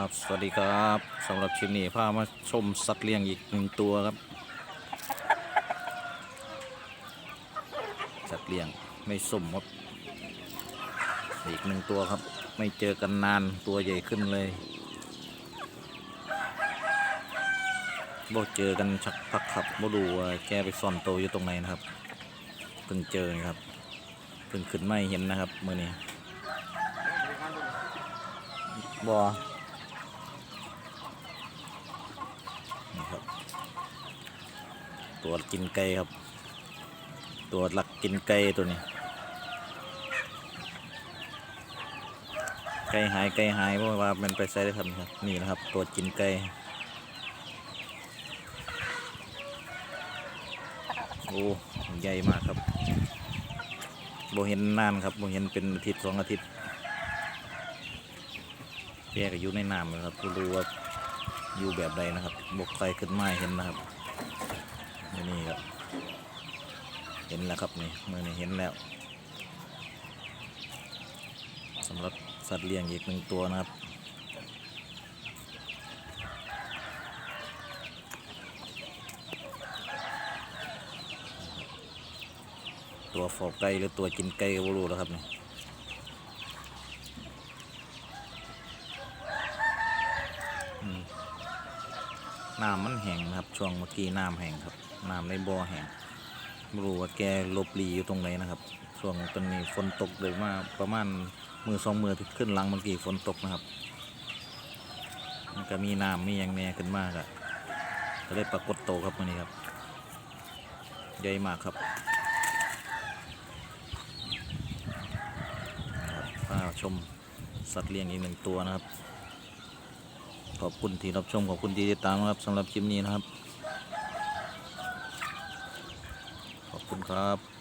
ครับ สวัสดีครับสำหรับคลิปนี้พามาชมสัตว์เลี้ยงอีกหนึ่งตัวครับ สัตว์เลี้ยงไม่สมครับอีกหนึ่งตัวครับ ไม่เจอกันนานตัวใหญ่ขึ้นเลยบ่เจอกันชักพักครับบ่ดูว่าแกไปซ่อนตัวอยู่ตรงไหนนะครับเพิ่งเจอครับเพิ่งขึ้นไม่เห็นนะครับมือนี้บ่ครับ ตัวกินไก่ครับ ตัวหลักกินไก่ตัวนี้ ไก่หายไก่หายเพราะว่ามันไปใส่ได้ครับนี่ครับนี่นะครับ ตัวกินไก่โอ้ใหญ่มากครับโบเห็นนานครับโบเห็นเป็นอาทิตย์สองอาทิตย์แยกอยู่ในน้ำเลยครับบ่รู้ว่าอยู่แบบใดนะครับบกไฟขึ้นมาให้เห็นนะครับ นี่ครับ เห็นแล้วครับนี่มือนี่เห็นแล้วสำหรับสัตว์เลี้ยงอีกหนึ่งตัวนะครับตัวฟอกไก่หรือตัวกินไก่ก็บ่รู้แล้วครับนี่น้ำมันแห้งนะครับ ช่วงเมื่อกี้น้ำแห้งครับ น้ำในบ่อแห้งไม่รู้ว่าแกลบหลีอยู่ตรงไหนนะครับ ช่วงตอนนี้ฝนตกเลยมาประมาณมือสองมือที่ขึ้นหลังเมื่อกี้ฝนตกนะครับมันก็มีน้ำมีอย่างแน่ขึ้นมากอะก็เลยปรากฏโตครับวันนี้ครับ ใหญ่มากครับพาชมสัตว์เลี้ยงอีกหนึ่งตัวนะครับ ขอบคุณที่รับชมขอบคุณที่ติดตามนะครับสำหรับคลิปนี้นะครับ คุณครับ